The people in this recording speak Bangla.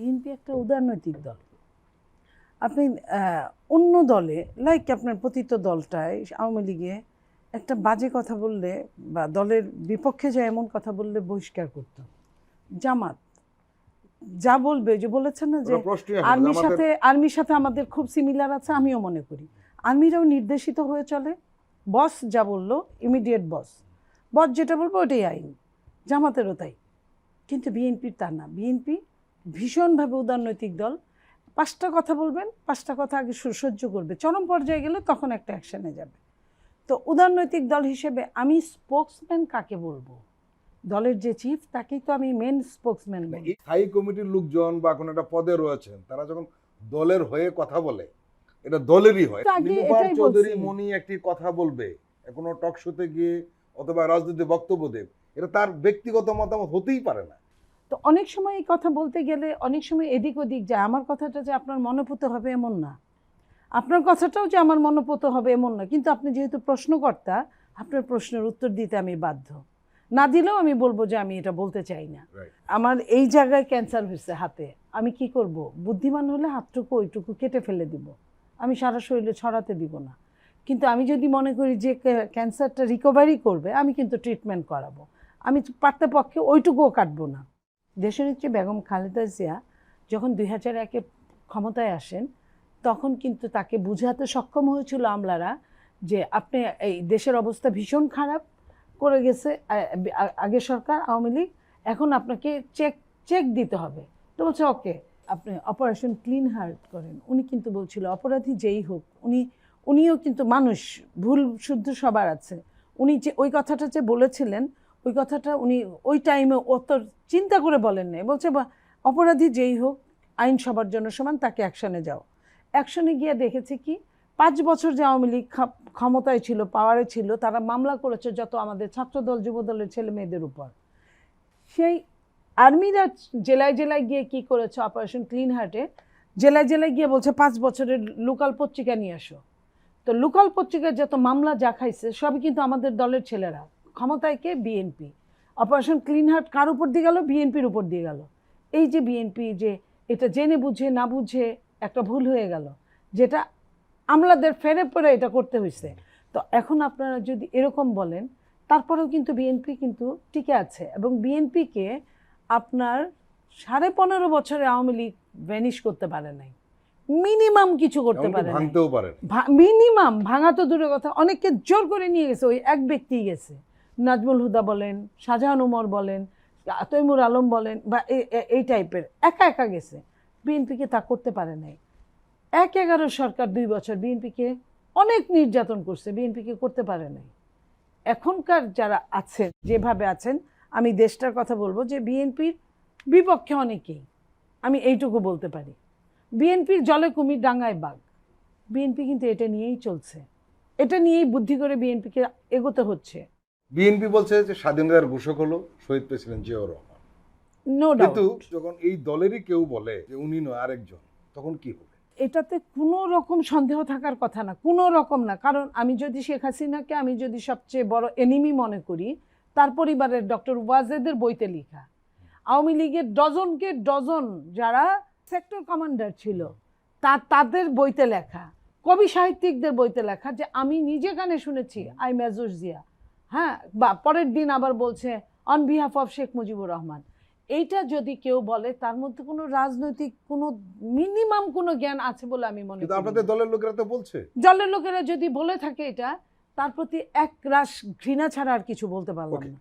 বিএনপি একটা উদারনৈতিক দল। আপনি অন্য দলে লাইক আপনার পতিত দলটায় আওয়ামী লীগে একটা বাজে কথা বললে বা দলের বিপক্ষে যায় এমন কথা বললে বহিষ্কার করত। জামাত। যা বলবে যে বলেছেন না যে। আর্মির সাথে আর্মির সাথে আমাদের খুব সিমিলার আছে আমিও মনে করি। আর্মিরাও নির্দেশিত হয়ে চলে। বস যা বলল ইমিডিয়েট বস। বস যেটা বলব ওটাই আইন। জামাতেরও তাই। কিন্তু বিএনপির তা না। বিএনপি ভীষণভাবে উদারনৈতিক দল। পাঁচটা কথা বলবেন পাঁচটা কথা আগে সু- সহ্য করবে। চরম পর্যায়ে গেলে তখন একটা অ্যাকশনে যাবে। তো উদারনৈতিক দল হিসেবে আমি স্পোক্সম্যান কাকে বলব? দলের যে চিফ তাকেই তো আমি মেন স্পোক্সম্যান এই স্থায়ী কমিটির লোকজন বা কোনো একটা পদে রয়েছেন তারা যখন দলের হয়ে কথা বলে এটা দলেরই হয়। এটাই চৌধুরী মনি একটি কথা বলবে কোনো টক শোতে গিয়ে অথবা রাজনীতি বক্তব্য দেব এটা তার ব্যক্তিগত মতামত হতেই পারে না। তো অনেক সময় এই কথা বলতে গেলে অনেক সময় এদিক ওদিক যায়। আমার কথাটা যে আপনার মনোপুত হবে এমন না। আপনার কথাটাও যে আমার মনোপুত হবে এমন না। কিন্তু আপনি যেহেতু প্রশ্নকর্তা আপনার প্রশ্নের উত্তর দিতে আমি বাধ্য। না দিলেও আমি বলব যে আমি এটা বলতে চাই না। আমার এই জায়গায় ক্যান্সার হয়েছে হাতে। আমি কি করব? বুদ্ধিমান হলে হাতটুকু ওইটুকু কেটে ফেলে দিব। আমি সারা শরীরে ছড়াতে দিব না। কিন্তু আমি যদি মনে করি যে ক্যান্সারটা রিকভারি করবে আমি কিন্তু ট্রিটমেন্ট করাবো। আমি পারতে পক্ষে ওইটুকুও কাটবো না। দেশনেত্রী বেগম খালেদা জিয়া যখন দুই হাজার একে ক্ষমতায় আসেন, তখন কিন্তু তাকে বুঝাতে সক্ষম হয়েছিল আমলারা যে আপনি এই দেশের অবস্থা ভীষণ খারাপ করে গেছে আগে সরকার, আওয়ামী লীগ, এখন আপনাকে চেক চেক দিতে হবে। তো বলছে, ওকে, আপনি অপারেশন ক্লিন হার্ট করেন। উনি কিন্তু বলছিল, অপরাধী যেই হোক, উনি, উনিও কিন্তু মানুষ, ভুল শুদ্ধ সবার আছে। উনি যে, ওই কথাটা যে বলেছিলেন ওই কথাটা উনি ওই টাইমে অত চিন্তা করে বলেন নাই। বলছে বা অপরাধী যেই হোক, আইন সবার জন্য সমান, তাকে অ্যাকশনে যাও। অ্যাকশনে গিয়ে দেখেছে কি, পাঁচ বছর যে আওয়ামী লীগ ক্ষমতায় ছিল পাওয়ারে ছিল, তারা মামলা করেছে যত আমাদের ছাত্রদল, যুবদলের ছেলে মেয়েদের উপর। সেই আর্মিরা জেলায় জেলায় গিয়ে কি করেছে অপারেশন ক্লিন হার্টে জেলায় জেলায় গিয়ে বলছে, পাঁচ বছরের লোকাল পত্রিকা নিয়ে আসো। তো লোকাল পত্রিকার যত মামলা যা খাইছে, সবই কিন্তু আমাদের দলের ছেলেরা। ক্ষমতায় কে? বিএনপি অপারেশন ক্লিন হার্ট কার উপর দিয়ে গেল? বিএনপির উপর দিয়ে গেল। এই যে বিএনপি যে এটা জেনে বুঝে না বুঝে একটা ভুল হয়ে গেল যেটা আমলাদের ফেরে পরে এটা করতে হয়েছে তো এখন আপনারা যদি এরকম বলেন তারপরেও কিন্তু বিএনপি কিন্তু টিকে আছে এবং বিএনপিকে আপনার সাড়ে পনেরো বছরে আওয়ামী লীগ ভ্যানিশ করতে পারে নাই। মিনিমাম কিছু করতে পারে ভাঙতেও পারে। মিনিমাম ভাঙা তো দূরের কথা অনেককে জোর করে নিয়ে গেছে ওই এক ব্যক্তিই গেছে। নাজমুল হুদা বলেন, শাহজাহান উমর বলেন তৈমুর আলম বলেন, বা এই টাইপের, একা একা গেছে। বিএনপিকে তা করতে পারে নাই। এক এগারো সরকার দুই বছর বিএনপিকে অনেক নির্যাতন করছে, বিএনপিকে করতে পারে নাই। এখনকার যারা আছেন, যেভাবে আছেন, আমি দেশটার কথা বলব যে বিএনপির বিপক্ষে অনেকেই, আমি এইটুকু বলতে পারি। বিএনপির জলে কুমির ডাঙ্গায় বাঘ। বিএনপি কিন্তু এটা নিয়েই চলছে। এটা নিয়েই বুদ্ধি করে বিএনপিকে এগোতে হচ্ছে। বিএনপি বলছে যে স্বাধীনতার ঘোষক হলো শহীদ প্রেসিডেন্ট জিয়াউর রহমান। কিন্তু যখন এই দলেরই কেউ বলে যে উনি নয় আরেকজন তখন কি হবে? এটাতে কোনো রকম সন্দেহ থাকার কথা না কোনো রকম না। কারণ আমি যদি শেখ হাসিনাকে আমি যদি সবচেয়ে বড় এনিমি মনে করি তার পরিবারের ডক্টর ওয়াজেদের বইতে লেখা। আওয়ামী লীগের ডজনকে ডজন যারা সেক্টর কমান্ডার ছিল তা তাদের বইতে লেখা। কবি সাহিত্যিকদের বইতে লেখা যে আমি নিজে কানে শুনেছি আই মেজর জিয়া। হ্যাঁ বা পরের দিন আবার বলছে on behalf of Sheikh Mujibur Rahman. এইটা যদি কেউ বলে তার মধ্যে কোনো রাজনৈতিক কোনো মিনিমাম কোনো জ্ঞান আছে বলে আমি মনে করি আপনাদের দলের লোকেরা তো বলছে। দলের লোকেরা যদি বলে থাকে এটা তার প্রতি এক রাশ ঘৃণা ছাড়া আর কিছু বলতে পারলাম না।